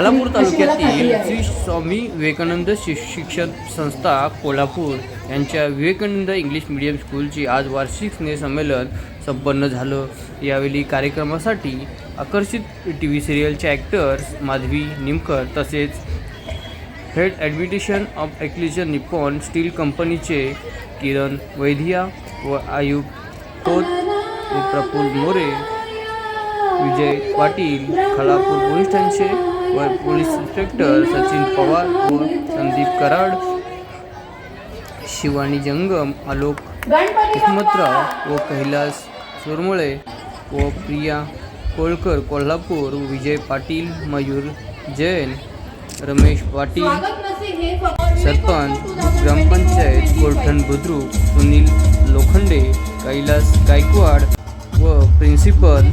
खात्री तालुक्यातील. श्री स्वामी विवेकानंद शिक्षण संस्था कोल्हापूर यांच्या विवेकानंद इंग्लिश मीडियम स्कूलची आज वार्षिक स्नेहसंमेलन संपन्न झालं यावेळी कार्यक्रमासाठी आकर्षित टी व्ही सिरियलचे ॲक्टर्स माधवी निमकर तसेच हेड ॲडमिटेशन ऑफ एक्लिजन निपॉन स्टील कंपनीचे किरण वैधिया व व प्रफुल्ल मोरे विजय पाटील खालापूर पोलीस स्टेशनचे व पोलीस इन्स्पेक्टर सचिन पवार व संदीप कराड शिवानी जंगम आलोक किस्मतराव व कैलास सुरमुळे व प्रिया कोळकर कोल्हापूर विजय पाटील मयूर जैन रमेश पाटील सरपंच ग्रामपंचायत गोरठण बुद्रुक सुनील लोखंडे कैलास गायकवाड व प्रिन्सिपल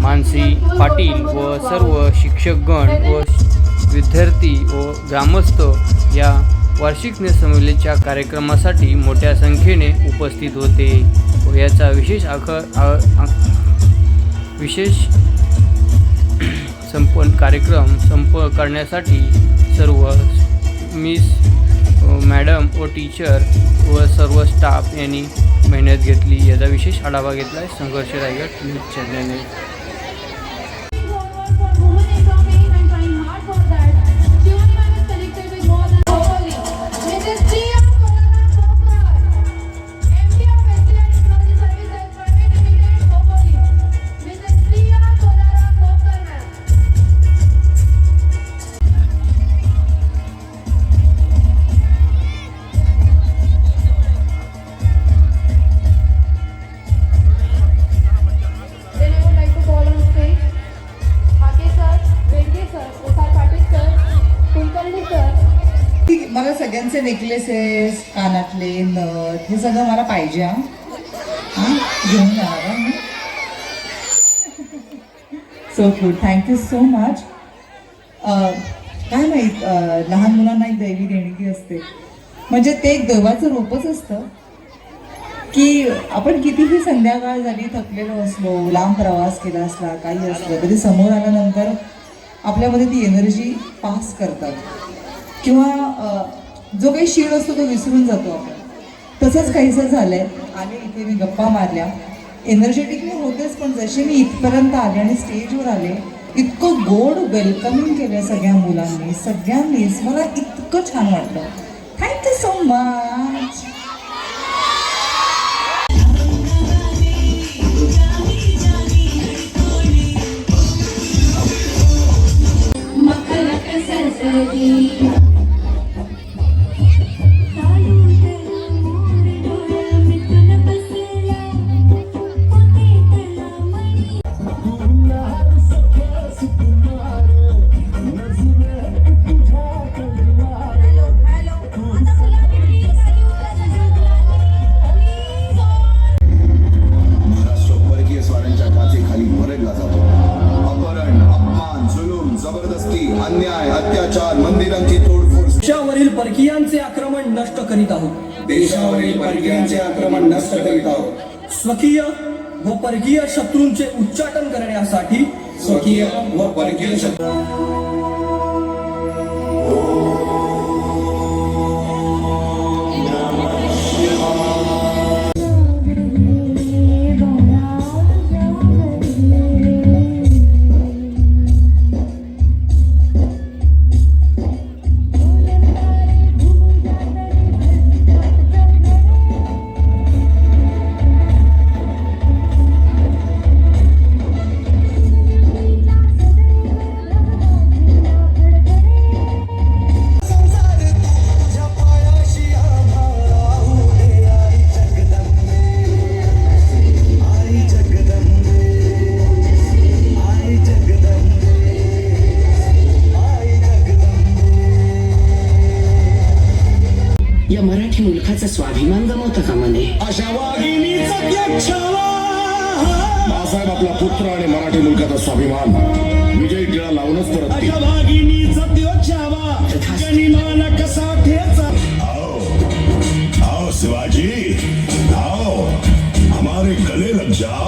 मानसी पाटील व सर्व शिक्षकगण व विद्यार्थी व ग्रामस्थ या वार्षिक स्नेहसंमेलनाच्या कार्यक्रमासाठी मोठ्या संख्येने उपस्थित होते. व याचा विशेष आख विशेष संपन्न कार्यक्रम संप करण्यासाठी सर्व मिस मॅडम व टीचर व सर्व स्टाफ यांनी मेहनत घेतली याचा विशेष आढावा घेतला आहे संघर्ष रायगड न्यूज चॅनलने. मला नेकलेसेस कानातले नथ हे सगळं मला पाहिजे हा. घेऊन जाणार so good thank you so much काय माहीत लहान मुलांना एक दैवी देणगी असते. म्हणजे ते एक देवाचं रूपच असतं. की आपण कितीही संध्याकाळ झाली थकलेलो असलो लांब प्रवास केला असला काही असलं तरी समोर आल्यानंतर आपल्यामध्ये ती एनर्जी पास करतात. किंवा जो काही शीळ असतो तो विसरून जातो आपण. तसंच काहीसं झालंय. आले इथे मी गप्पा मारल्या. एनर्जेटिक मी होतेच पण जसे मी इथपर्यंत आले आणि स्टेजवर आले इतकं गोड वेलकमिंग केलं सगळ्या मुलांनी सगळ्यांनीच. मला इतकं छान वाटलं. थँक्यू सो मच अत्याचार मंदिरांची तोडफोड देशावरील परकीयांचे आक्रमण नष्ट करीत आहोत. देशावरील परकीयांचे आक्रमण नष्ट करीत आहोत. स्वकीय व परकीय शत्रूंचे उच्चाटन करण्यासाठी स्वकीय व परकीय शत्रू या मराठी मुलखाचा स्वाभिमान गमावता का नये. अशा बाळासाहेब आपला पुत्र आणि मराठी मुलखाचा स्वाभिमान. विजय टिळा लावूनच परत अशा वाघिणीचा देव कसा ठेचा आओ आओ शिवाजी आओ हमारे गले लग जाओ.